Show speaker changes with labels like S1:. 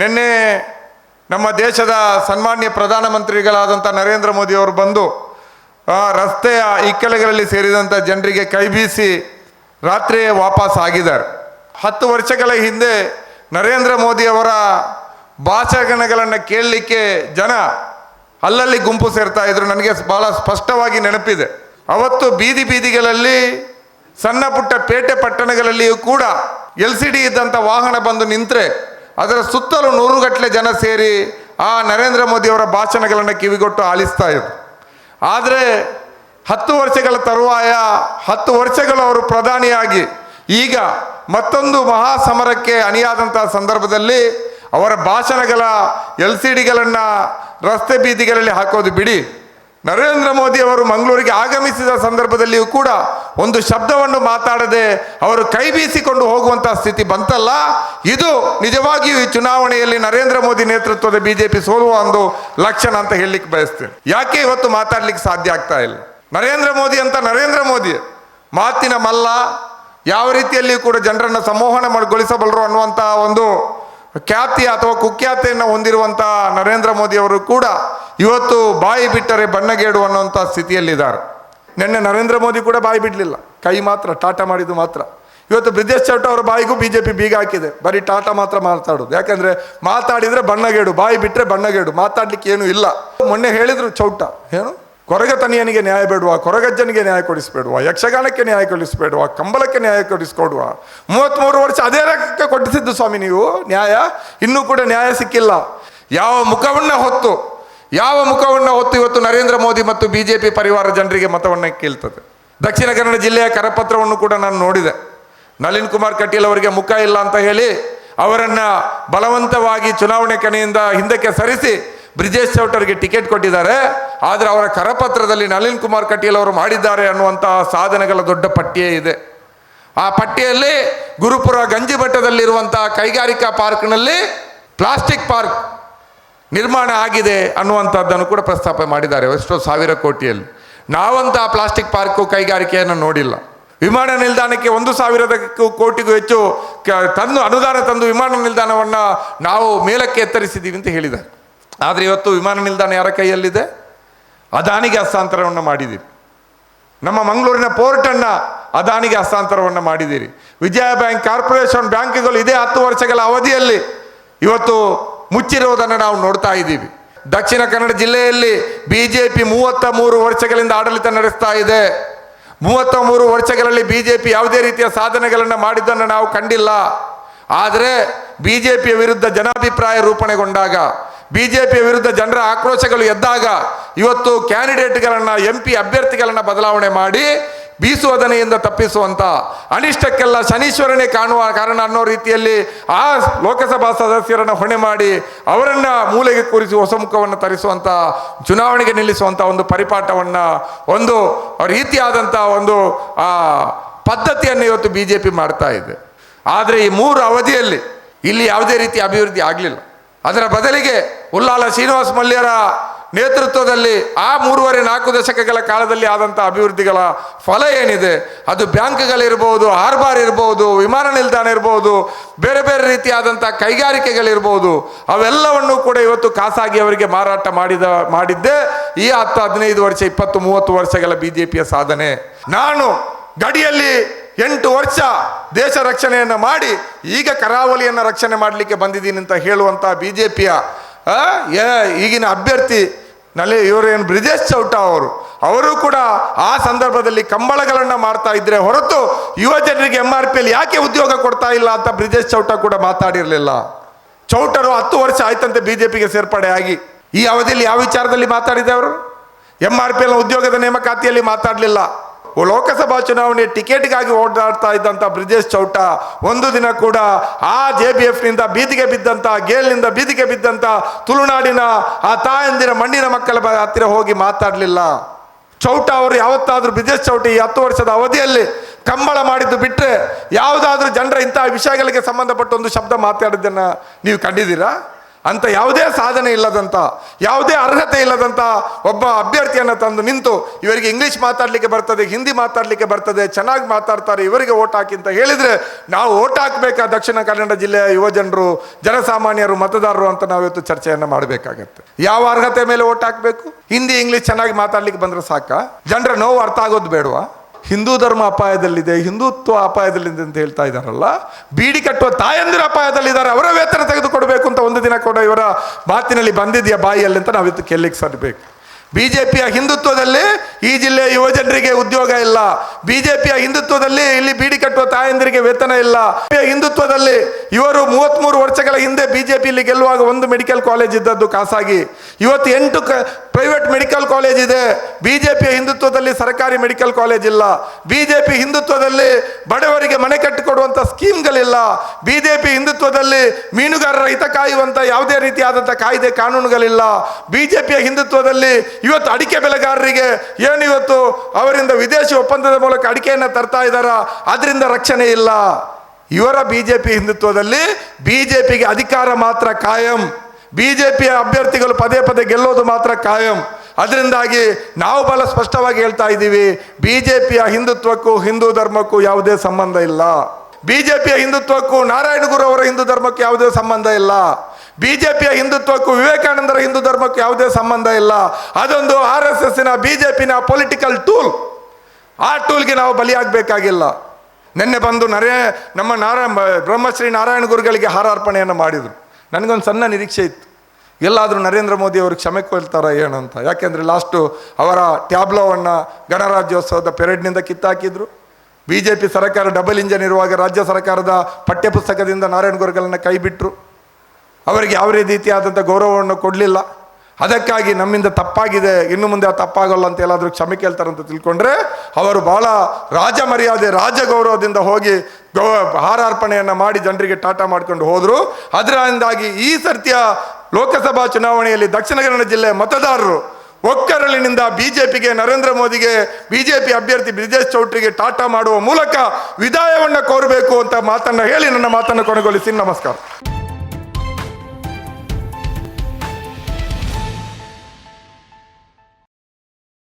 S1: ನಿನ್ನೆ ನಮ್ಮ ದೇಶದ ಸನ್ಮಾನ್ಯ ಪ್ರಧಾನಮಂತ್ರಿಗಳಾದಂಥ ನರೇಂದ್ರ ಮೋದಿಯವರು ಬಂದು ರಸ್ತೆಯ ಇಕ್ಕೆಲಗಳಲ್ಲಿ ಸೇರಿದಂಥ ಜನರಿಗೆ ಕೈ ಬೀಸಿ ರಾತ್ರಿಯೇ ವಾಪಸ್ ಆಗಿದ್ದಾರೆ. ಹತ್ತು ವರ್ಷಗಳ ಹಿಂದೆ ನರೇಂದ್ರ ಮೋದಿಯವರ ಭಾಷಣಗಳನ್ನು ಕೇಳಲಿಕ್ಕೆ ಜನ ಅಲ್ಲಲ್ಲಿ ಗುಂಪು ಸೇರ್ತಾ ಇದ್ರು. ನನಗೆ ಬಹಳ ಸ್ಪಷ್ಟವಾಗಿ ನೆನಪಿದೆ. ಅವತ್ತು ಬೀದಿ ಬೀದಿಗಳಲ್ಲಿ ಸಣ್ಣ ಪುಟ್ಟ ಪೇಟೆ ಪಟ್ಟಣಗಳಲ್ಲಿಯೂ ಕೂಡ ಎಲ್ ಸಿ ಡಿ ಇದ್ದಂಥ ವಾಹನ ಬಂದು ನಿಂತರೆ ಅದರ ಸುತ್ತಲೂ ನೂರುಗಟ್ಟಲೆ ಜನ ಸೇರಿ ಆ ನರೇಂದ್ರ ಮೋದಿಯವರ ಭಾಷಣಗಳನ್ನು ಕಿವಿಗೊಟ್ಟು ಆಲಿಸ್ತಾ ಇದ್ರು. ಆದರೆ ಹತ್ತು ವರ್ಷಗಳ ತರುವಾಯ, ಹತ್ತು ವರ್ಷಗಳು ಅವರು ಪ್ರಧಾನಿಯಾಗಿ, ಈಗ ಮತ್ತೊಂದು ಮಹಾ ಸಮರಕ್ಕೆ ಅಣಿಯಾದಂಥ ಸಂದರ್ಭದಲ್ಲಿ ಅವರ ಭಾಷಣಗಳ ಎಲ್ ಸಿ ಡಿಗಳನ್ನು ರಸ್ತೆ ಬೀದಿಗಳಲ್ಲಿ ಹಾಕೋದು ಬಿಡಿ. ನರೇಂದ್ರ ಮೋದಿ ಅವರು ಮಂಗಳೂರಿಗೆ ಆಗಮಿಸಿದ ಸಂದರ್ಭದಲ್ಲಿಯೂ ಕೂಡ ಒಂದು ಶಬ್ದವನ್ನು ಮಾತಾಡದೆ ಅವರು ಕೈ ಬೀಸಿಕೊಂಡು ಹೋಗುವಂತಹ ಸ್ಥಿತಿ ಬಂತಲ್ಲ? ಇದು ನಿಜವಾಗಿಯೂ ಈ ಚುನಾವಣೆಯಲ್ಲಿ ನರೇಂದ್ರ ಮೋದಿ ನೇತೃತ್ವದ ಬಿಜೆಪಿ ಸೋಲುವ ಒಂದು ಲಕ್ಷಣ ಅಂತ ಹೇಳಲಿಕ್ಕೆ ಬಯಸ್ತೇನೆ. ಯಾಕೆ ಇವತ್ತು ಮಾತಾಡ್ಲಿಕ್ಕೆ ಸಾಧ್ಯ ಆಗ್ತಾ ಇಲ್ಲ? ನರೇಂದ್ರ ಮೋದಿ ಅಂತ ನರೇಂದ್ರ ಮೋದಿ. ಮಾತಿನ ಮಲ್ಲ, ಯಾವ ರೀತಿಯಲ್ಲಿ ಕೂಡ ಜನರನ್ನು ಸಂಮೋಹನ ಮಾಡಿಗೊಳಿಸಬಲ್ಲರು ಅನ್ನುವಂಥ ಒಂದು ಖ್ಯಾತಿ ಅಥವಾ ಕುಖ್ಯಾತಿಯನ್ನು ಹೊಂದಿರುವಂಥ ನರೇಂದ್ರ ಮೋದಿ ಅವರು ಕೂಡ ಇವತ್ತು ಬಾಯಿ ಬಿಟ್ಟರೆ ಬಣ್ಣಗೇಡು ಅನ್ನುವಂಥ ಸ್ಥಿತಿಯಲ್ಲಿದ್ದಾರೆ. ನಿನ್ನೆ ನರೇಂದ್ರ ಮೋದಿ ಕೂಡ ಬಾಯಿ ಬಿಡಲಿಲ್ಲ. ಕೈ ಮಾತ್ರ, ಟಾಟಾ ಮಾಡಿದ್ದು ಮಾತ್ರ. ಇವತ್ತು ಬ್ರಿಜೇಶ್ ಚೌಟ ಅವರ ಬಾಯಿಗೂ ಬಿ ಜೆ ಪಿ ಬೀಗ ಹಾಕಿದೆ. ಬರೀ ಟಾಟಾ ಮಾತ್ರ ಮಾತಾಡೋದು. ಯಾಕಂದ್ರೆ ಮಾತಾಡಿದರೆ ಬಣ್ಣಗೇಡು, ಬಾಯಿ ಬಿಟ್ಟರೆ ಬಣ್ಣಗೇಡು. ಮಾತಾಡ್ಲಿಕ್ಕೆ ಏನೂ ಇಲ್ಲ. ಮೊನ್ನೆ ಹೇಳಿದರು ಚೌಟ. ಏನು? ಕೊರಗತನಿಯನಿಗೆ ನ್ಯಾಯ ಬೇಡುವ? ಕೊರಗಜ್ಜನಿಗೆ ನ್ಯಾಯ ಕೊಡಿಸ್ಬೇಡುವ? ಯಕ್ಷಗಾನಕ್ಕೆ ನ್ಯಾಯ ಕೊಡಿಸ್ಬೇಡುವ? ಕಂಬಳಕ್ಕೆ ನ್ಯಾಯ ಕೊಡಿಸ್ಕೊಡುವ? ಮೂವತ್ತ್ಮೂರು ವರ್ಷ ಅದೇ ರಕ್ತಕ್ಕೆ ಕೊಟ್ಟಿಸಿದ್ದು ಸ್ವಾಮಿ ನೀವು. ನ್ಯಾಯ ಇನ್ನೂ ಕೂಡ ನ್ಯಾಯ ಸಿಕ್ಕಿಲ್ಲ. ಯಾವ ಮುಖವನ್ನ ಹೊತ್ತು ಯಾವ ಮುಖವನ್ನು ಹೊತ್ತು ಇವತ್ತು ನರೇಂದ್ರ ಮೋದಿ ಮತ್ತು ಬಿ ಜೆ ಪಿ ಪರಿವಾರ ಜನರಿಗೆ ಮತವನ್ನು ಕೇಳ್ತದೆ? ದಕ್ಷಿಣ ಕನ್ನಡ ಜಿಲ್ಲೆಯ ಕರಪತ್ರವನ್ನು ಕೂಡ ನಾನು ನೋಡಿದೆ. ನಳಿನ್ ಕುಮಾರ್ ಕಟೀಲ್ ಅವರಿಗೆ ಮುಖ ಇಲ್ಲ ಅಂತ ಹೇಳಿ ಅವರನ್ನು ಬಲವಂತವಾಗಿ ಚುನಾವಣೆ ಕಣೆಯಿಂದ ಹಿಂದಕ್ಕೆ ಸರಿಸಿ ಬ್ರಿಜೇಶ್ ಚೌಟರ್ಗೆ ಟಿಕೆಟ್ ಕೊಟ್ಟಿದ್ದಾರೆ. ಆದರೆ ಅವರ ಕರಪತ್ರದಲ್ಲಿ ನಳಿನ್ ಕುಮಾರ್ ಕಟೀಲ್ ಅವರು ಮಾಡಿದ್ದಾರೆ ಅನ್ನುವಂತಹ ಸಾಧನೆಗಳ ದೊಡ್ಡ ಪಟ್ಟಿಯೇ ಇದೆ. ಆ ಪಟ್ಟಿಯಲ್ಲಿ ಗುರುಪುರ ಗಂಜಿಮಠದಲ್ಲಿರುವಂತಹ ಕೈಗಾರಿಕಾ ಪಾರ್ಕ್ನಲ್ಲಿ ಪ್ಲಾಸ್ಟಿಕ್ ಪಾರ್ಕ್ ನಿರ್ಮಾಣ ಆಗಿದೆ ಅನ್ನುವಂಥದ್ದನ್ನು ಕೂಡ ಪ್ರಸ್ತಾಪ ಮಾಡಿದ್ದಾರೆ ಎಷ್ಟೋ ಸಾವಿರ ಕೋಟಿಯಲ್ಲಿ. ನಾವಂತ ಪ್ಲಾಸ್ಟಿಕ್ ಪಾರ್ಕು ಕೈಗಾರಿಕೆಯನ್ನು ನೋಡಿಲ್ಲ. ವಿಮಾನ ನಿಲ್ದಾಣಕ್ಕೆ ಒಂದು ಸಾವಿರದಕ್ಕೂ ಕೋಟಿಗೂ ಹೆಚ್ಚು ತಂದು ಅನುದಾನ ತಂದು ವಿಮಾನ ನಿಲ್ದಾಣವನ್ನು ನಾವು ಮೇಲಕ್ಕೆ ಎತ್ತರಿಸಿದ್ದೀವಿ ಅಂತ ಹೇಳಿದ್ದಾರೆ. ಆದರೆ ಇವತ್ತು ವಿಮಾನ ನಿಲ್ದಾಣ ಯಾರ ಕೈಯಲ್ಲಿದೆ? ಅದಾನಿಗೆ ಹಸ್ತಾಂತರವನ್ನು ಮಾಡಿದ್ದೀರಿ. ನಮ್ಮ ಮಂಗಳೂರಿನ ಪೋರ್ಟನ್ನು ಅದಾನಿಗೆ ಹಸ್ತಾಂತರವನ್ನು ಮಾಡಿದ್ದೀರಿ. ವಿಜಯ ಬ್ಯಾಂಕ್ ಕಾರ್ಪೊರೇಷನ್ ಬ್ಯಾಂಕ್ಗಳು ಇದೇ ಹತ್ತು ವರ್ಷಗಳ ಅವಧಿಯಲ್ಲಿ ಇವತ್ತು ಮುಚ್ಚಿರುವುದನ್ನು ನಾವು ನೋಡ್ತಾ ಇದ್ದೀವಿ. ದಕ್ಷಿಣ ಕನ್ನಡ ಜಿಲ್ಲೆಯಲ್ಲಿ ಬಿ ಜೆ ಪಿ ಮೂವತ್ತ ಮೂರು ವರ್ಷಗಳಿಂದ ಆಡಳಿತ ನಡೆಸ್ತಾ ಇದೆ. ಮೂವತ್ತ ಮೂರು ವರ್ಷಗಳಲ್ಲಿ ಬಿ ಜೆ ಪಿ ಯಾವುದೇ ರೀತಿಯ ಸಾಧನೆಗಳನ್ನು ಮಾಡಿದ್ದನ್ನು ನಾವು ಕಂಡಿಲ್ಲ. ಆದರೆ ಬಿ ಜೆ ಪಿಯ ವಿರುದ್ಧ ಜನಾಭಿಪ್ರಾಯ ರೂಪಣೆಗೊಂಡಾಗ ಬಿ ಜೆ ಪಿಯ ವಿರುದ್ಧ ಜನರ ಆಕ್ರೋಶಗಳು ಎದ್ದಾಗ ಇವತ್ತು ಕ್ಯಾಂಡಿಡೇಟ್ಗಳನ್ನು ಎಂ ಪಿ ಅಭ್ಯರ್ಥಿಗಳನ್ನು ಬದಲಾವಣೆ ಮಾಡಿ ಬೀಸುವದನೆಯಿಂದ ತಪ್ಪಿಸುವಂತ ಅನಿಷ್ಟಕ್ಕೆಲ್ಲ ಶನೀಶ್ವರನೇ ಕಾಣುವ ಕಾರಣ ಅನ್ನೋ ರೀತಿಯಲ್ಲಿ ಆ ಲೋಕಸಭಾ ಸದಸ್ಯರನ್ನು ಹೊಣೆ ಮಾಡಿ ಅವರನ್ನ ಮೂಲೆಗೆ ಕೂರಿಸಿ ಹೊಸ ಮುಖವನ್ನು ತರಿಸುವಂತ, ಚುನಾವಣೆಗೆ ನಿಲ್ಲಿಸುವಂತ ಒಂದು ಪರಿಪಾಠವನ್ನ, ಒಂದು ರೀತಿಯಾದಂಥ ಒಂದು, ಆ, ಪದ್ಧತಿಯನ್ನು ಇವತ್ತು ಬಿ ಜೆ ಪಿ ಮಾಡ್ತಾ ಇದೆ. ಆದರೆ ಈ ಮೂರು ಅವಧಿಯಲ್ಲಿ ಇಲ್ಲಿ ಯಾವುದೇ ರೀತಿ ಅಭಿವೃದ್ಧಿ ಆಗಲಿಲ್ಲ. ಅದರ ಬದಲಿಗೆ ಉಲ್ಲಾಲ ಶ್ರೀನಿವಾಸ ಮಲ್ಯರ ನೇತೃತ್ವದಲ್ಲಿ ಆ ಮೂರುವರೆ ನಾಲ್ಕು ದಶಕಗಳ ಕಾಲದಲ್ಲಿ ಆದಂಥ ಅಭಿವೃದ್ಧಿಗಳ ಫಲ ಏನಿದೆ? ಅದು ಬ್ಯಾಂಕ್ಗಳಿರ್ಬೋದು, ಹಾರ್ಬಾರ್ ಇರ್ಬೋದು, ವಿಮಾನ ನಿಲ್ದಾಣ ಇರ್ಬೋದು, ಬೇರೆ ಬೇರೆ ರೀತಿಯಾದಂಥ ಕೈಗಾರಿಕೆಗಳಿರ್ಬೋದು, ಅವೆಲ್ಲವನ್ನು ಕೂಡ ಇವತ್ತು ಖಾಸಗಿ ಅವರಿಗೆ ಮಾರಾಟ ಮಾಡಿದ, ಮಾಡಿದ್ದೇ ಈ ಹತ್ತು ಹದಿನೈದು ವರ್ಷ, ಇಪ್ಪತ್ತು ಮೂವತ್ತು ವರ್ಷಗಳ ಬಿ ಜೆ ಪಿಯ ಸಾಧನೆ. ನಾನು ಗಡಿಯಲ್ಲಿ ಎಂಟು ವರ್ಷ ದೇಶ ರಕ್ಷಣೆಯನ್ನು ಮಾಡಿ, ಈಗ ಕರಾವಳಿಯನ್ನು ರಕ್ಷಣೆ ಮಾಡಲಿಕ್ಕೆ ಬಂದಿದ್ದೀನಿ ಅಂತ ಹೇಳುವಂಥ ಬಿ ಜೆ ಪಿಯ ಈಗಿನ ಅಭ್ಯರ್ಥಿ ನಲ್ಲಿ ಇವರೇನು ಬ್ರಿಜೇಶ್ ಚೌಟ ಅವರು. ಅವರು ಕೂಡ ಆ ಸಂದರ್ಭದಲ್ಲಿ ಕಂಬಳಗಳನ್ನು ಮಾಡ್ತಾ ಇದ್ರೆ ಹೊರತು ಯುವ ಜನರಿಗೆ ಎಂ ಆರ್ ಪಿಯಲ್ಲಿ ಯಾಕೆ ಉದ್ಯೋಗ ಕೊಡ್ತಾ ಇಲ್ಲ ಅಂತ ಬ್ರಿಜೇಶ್ ಚೌಟ ಕೂಡ ಮಾತಾಡಿರಲಿಲ್ಲ. ಚೌಟರು ಹತ್ತು ವರ್ಷ ಆಯ್ತಂತೆ ಬಿ ಜೆ ಪಿಗೆ ಸೇರ್ಪಡೆ ಆಗಿ. ಈ ಅವಧಿಯಲ್ಲಿ ಯಾವ ವಿಚಾರದಲ್ಲಿ ಮಾತಾಡಿದೆ ಅವರು? ಎಂ ಆರ್ ಪಿ ಎಲ್ ಉದ್ಯೋಗದ ನೇಮಕಾತಿಯಲ್ಲಿ ಮಾತಾಡಲಿಲ್ಲ. ಲೋಕಸಭಾ ಚುನಾವಣೆ ಟಿಕೆಟ್ಗಾಗಿ ಓಡಾಡ್ತಾ ಇದ್ದಂಥ ಬ್ರಿಜೇಶ್ ಚೌಟ, ಒಂದು ದಿನ ಕೂಡ ಆ ಜೆ ಬಿ ಎಫ್ನಿಂದ ಬೀದಿಗೆ ಬಿದ್ದಂಥ ಗೇಲ್ನಿಂದ ಬೀದಿಗೆ ಬಿದ್ದಂಥ ತುಳುನಾಡಿನ ಆ ತಾಯಂದಿರ ಮಣ್ಣಿನ ಮಕ್ಕಳ ಹತ್ತಿರ ಹೋಗಿ ಮಾತಾಡಲಿಲ್ಲ. ಚೌಟ ಅವರು ಯಾವತ್ತಾದರೂ ಬ್ರಿಜೇಶ್ ಚೌಟ ಈ ಹತ್ತು ವರ್ಷದ ಅವಧಿಯಲ್ಲಿ ಕಂಬಳ ಮಾಡಿದ್ದು ಬಿಟ್ಟರೆ ಯಾವುದಾದ್ರೂ ಜನರ ಇಂತಹ ವಿಷಯಗಳಿಗೆ ಸಂಬಂಧಪಟ್ಟ ಒಂದು ಶಬ್ದ ಮಾತಾಡಿದ್ದನ್ನು ನೀವು ಕಂಡಿದ್ದೀರಾ? ಅಂತ ಯಾವುದೇ ಸಾಧನೆ ಇಲ್ಲದಂತ, ಯಾವುದೇ ಅರ್ಹತೆ ಇಲ್ಲದಂತ ಒಬ್ಬ ಅಭ್ಯರ್ಥಿಯನ್ನು ತಂದು ನಿಂತು ಇವರಿಗೆ ಇಂಗ್ಲಿಷ್ ಮಾತಾಡಲಿಕ್ಕೆ ಬರ್ತದೆ ಹಿಂದಿ ಮಾತಾಡಲಿಕ್ಕೆ ಬರ್ತದೆ, ಚೆನ್ನಾಗಿ ಮಾತಾಡ್ತಾರೆ, ಇವರಿಗೆ ಓಟ್ ಹಾಕಿ ಅಂತ ಹೇಳಿದರೆ ನಾವು ಓಟ್ ಹಾಕಬೇಕಾ ದಕ್ಷಿಣ ಕನ್ನಡ ಜಿಲ್ಲೆಯ ಯುವ ಜನರು ಜನಸಾಮಾನ್ಯರು, ಮತದಾರರು ಅಂತ ನಾವು ಇವತ್ತು ಚರ್ಚೆಯನ್ನು ಮಾಡಬೇಕಾಗತ್ತೆ. ಯಾವ ಅರ್ಹತೆ ಮೇಲೆ ಓಟ್ ಹಾಕಬೇಕು? ಹಿಂದಿ ಇಂಗ್ಲಿಷ್ ಚೆನ್ನಾಗಿ ಮಾತಾಡ್ಲಿಕ್ಕೆ ಬಂದರೆ ಸಾಕ? ಜನರ ನೋವು ಅರ್ಥ ಆಗೋದು ಬೇಡವಾ? ಹಿಂದೂ ಧರ್ಮ ಅಪಾಯದಲ್ಲಿದೆ, ಹಿಂದುತ್ವ ಅಪಾಯದಲ್ಲಿದೆ ಅಂತ ಹೇಳ್ತಾ ಇದ್ದಾರಲ್ಲ, ಬೀಡಿ ಕಟ್ಟುವ ತಾಯಂದಿರ ಅಪಾಯದಲ್ಲಿದ್ದಾರೆ, ಅವರ ವೇತನ ತೆಗೆದುಕೊಡಬೇಕು ಅಂತ ಒಂದು ದಿನ ಕೂಡ ಇವರ ಮಾತಿನಲ್ಲಿ ಬಂದಿದೆಯಾ ಬಾಯಿಯಲ್ಲಿ ಅಂತ ನಾವಿತ್ತು ಕೆಲ್ಲಿಗೆ ಜೆ ಪಿಯ ಹಿಂದುತ್ವದಲ್ಲಿ ಈ ಜಿಲ್ಲೆಯ ಯುವಜನರಿಗೆ ಉದ್ಯೋಗ ಇಲ್ಲ. ಬಿ ಜೆ ಪಿಯ ಹಿಂದುತ್ವದಲ್ಲಿ ಇಲ್ಲಿ ಬೀಡಿ ಕಟ್ಟುವ ತಾಯಂದಿರಿಗೆ ವೇತನ ಇಲ್ಲ. ಹಿಂದುತ್ವದಲ್ಲಿ ಇವರು ಮೂವತ್ಮೂರು ವರ್ಷಗಳ ಹಿಂದೆ ಬಿ ಬಿಜೆಪಿ ಇಲ್ಲಿ ಗೆಲ್ಲುವಾಗ ಒಂದು ಮೆಡಿಕಲ್ ಕಾಲೇಜ್ ಇದ್ದದ್ದು ಖಾಸಗಿ. ಇವತ್ತು ಎಂಟು ಪ್ರೈವೇಟ್ ಮೆಡಿಕಲ್ ಕಾಲೇಜ್ ಇದೆ. ಪಿಯ ಹಿಂದುತ್ವದಲ್ಲಿ ಸರ್ಕಾರಿ ಮೆಡಿಕಲ್ ಕಾಲೇಜ್ ಇಲ್ಲ. ಪಿ ಹಿಂದುತ್ವದಲ್ಲಿ ಬಡವರಿಗೆ ಮನೆ ಕಟ್ಟಿಕೊಡುವಂಥ ಸ್ಕೀಮ್ಗಳಿಲ್ಲ. ಬಿ ಜೆ ಪಿ ಹಿಂದುತ್ವದಲ್ಲಿ ಮೀನುಗಾರರ ಹಿತ ಕಾಯುವಂಥ ಯಾವುದೇ ರೀತಿಯಾದಂಥ ಕಾಯ್ದೆ ಕಾನೂನುಗಳಿಲ್ಲ. ಬಿ ಜೆ ಪಿಯ ಹಿಂದುತ್ವದಲ್ಲಿ ಇವತ್ತು ಅಡಿಕೆ ಬೆಳೆಗಾರರಿಗೆ ಏನು ಇವತ್ತು ಅವರಿಂದ ವಿದೇಶಿ ಒಪ್ಪಂದದ ಮೂಲಕ ಅಡಿಕೆಯನ್ನು ತರ್ತಾ ಇದ್ದಾರ? ಅದರಿಂದ ರಕ್ಷಣೆ ಇಲ್ಲ. ಇವರ ಬಿಜೆಪಿ ಹಿಂದುತ್ವದಲ್ಲಿ ಬಿಜೆಪಿಗೆ ಅಧಿಕಾರ ಮಾತ್ರ ಕಾಯಂ. ಬಿಜೆಪಿಯ ಅಭ್ಯರ್ಥಿಗಳು ಪದೇ ಪದೇ ಗೆಲ್ಲೋದು ಮಾತ್ರ ಕಾಯಂ. ಅದರಿಂದಾಗಿ ನಾವು ಬಹಳ ಸ್ಪಷ್ಟವಾಗಿ ಹೇಳ್ತಾ ಇದ್ದೀವಿ ಬಿ ಜೆ ಪಿಯ ಹಿಂದುತ್ವಕ್ಕೂ ಹಿಂದೂ ಧರ್ಮಕ್ಕೂ ಯಾವುದೇ ಸಂಬಂಧ ಇಲ್ಲ. ಬಿ ಜೆ ಪಿಯ ಹಿಂದುತ್ವಕ್ಕೂ ನಾರಾಯಣ ಗುರು ಅವರ ಹಿಂದೂ ಧರ್ಮಕ್ಕೆ ಯಾವುದೇ ಸಂಬಂಧ ಇಲ್ಲ. ಬಿ ಜೆ ಪಿಯ ಹಿಂದುತ್ವಕ್ಕೂ ವಿವೇಕಾನಂದರ ಹಿಂದೂ ಧರ್ಮಕ್ಕೆ ಯಾವುದೇ ಸಂಬಂಧ ಇಲ್ಲ. ಅದೊಂದು ಆರ್ ಎಸ್ ಎಸ್ಸಿನ ಪಿನ ಪೊಲಿಟಿಕಲ್ ಟೂಲ್ ಆ ಟೂಲ್ಗೆ ನಾವು ಬಲಿಯಾಗಬೇಕಾಗಿಲ್ಲ. ನಿನ್ನೆ ಬಂದು ನರೇ ನಮ್ಮ ನಾರಾಯಣ ಬ್ರಹ್ಮಶ್ರೀ ನಾರಾಯಣ ಗುರುಗಳಿಗೆ ಹಾರಾರ್ಪಣೆಯನ್ನು ಮಾಡಿದರು. ನನಗೊಂದು ಸಣ್ಣ ನಿರೀಕ್ಷೆ ಇತ್ತು. ಎಲ್ಲಾದರೂ ನರೇಂದ್ರ ಮೋದಿ ಅವರು ಕ್ಷಮೆ ಕೊಳ್ತಾರ ಏನು ಅಂತ. ಯಾಕೆಂದರೆ ಲಾಸ್ಟು ಅವರ ಟ್ಯಾಬ್ಲೋವನ್ನು ಗಣರಾಜ್ಯೋತ್ಸವದ ಪೆರೇಡ್ನಿಂದ ಕಿತ್ತಾಕಿದ್ರು. ಬಿ ಜೆ ಪಿ ಸರ್ಕಾರ ಡಬಲ್ ಇಂಜನ್ ಇರುವಾಗ ರಾಜ್ಯ ಸರ್ಕಾರದ ಪಠ್ಯಪುಸ್ತಕದಿಂದ ನಾರಾಯಣ ಗುರುಗಳನ್ನ ಕೈ ಬಿಟ್ಟರು ಅವರಿಗೆ ಯಾವ ರೀತಿಯಾದಂಥ ಗೌರವವನ್ನು ಕೊಡಲಿಲ್ಲ. ಅದಕ್ಕಾಗಿ ನಮ್ಮಿಂದ ತಪ್ಪಾಗಿದೆ, ಇನ್ನು ಮುಂದೆ ಆ ತಪ್ಪಾಗಲ್ಲ ಅಂತ ಎಲ್ಲಾದರೂ ಕ್ಷಮೆ ಕೇಳ್ತಾರಂತ ತಿಳ್ಕೊಂಡ್ರೆ, ಅವರು ಬಹಳ ರಾಜ ಮರ್ಯಾದೆ, ರಾಜ ಗೌರವದಿಂದ ಹೋಗಿ ಗೌ ಹಾರಾರ್ಪಣೆಯನ್ನು ಮಾಡಿ ಜನರಿಗೆ ಟಾಟಾ ಮಾಡ್ಕೊಂಡು ಹೋದರು. ಅದರಿಂದಾಗಿ ಈ ಸರ್ತಿಯ ಲೋಕಸಭಾ ಚುನಾವಣೆಯಲ್ಲಿ ದಕ್ಷಿಣ ಕನ್ನಡ ಜಿಲ್ಲೆ ಮತದಾರರು ಒಕ್ಕರಳಿನಿಂದ ಬಿಜೆಪಿಗೆ, ನರೇಂದ್ರ ಮೋದಿಗೆ, ಬಿಜೆಪಿ ಅಭ್ಯರ್ಥಿ ಬ್ರಿಜೇಶ್ ಚೌಟ್ರಿಗೆ ಟಾಟಾ ಮಾಡುವ ಮೂಲಕ ವಿದಾಯವನ್ನು ಕೋರಬೇಕು ಅಂತ ಮಾತನ್ನು ಹೇಳಿ ನನ್ನ ಮಾತನ್ನು ಕೊನೆಗೊಳಿಸಿ. ನಮಸ್ಕಾರ.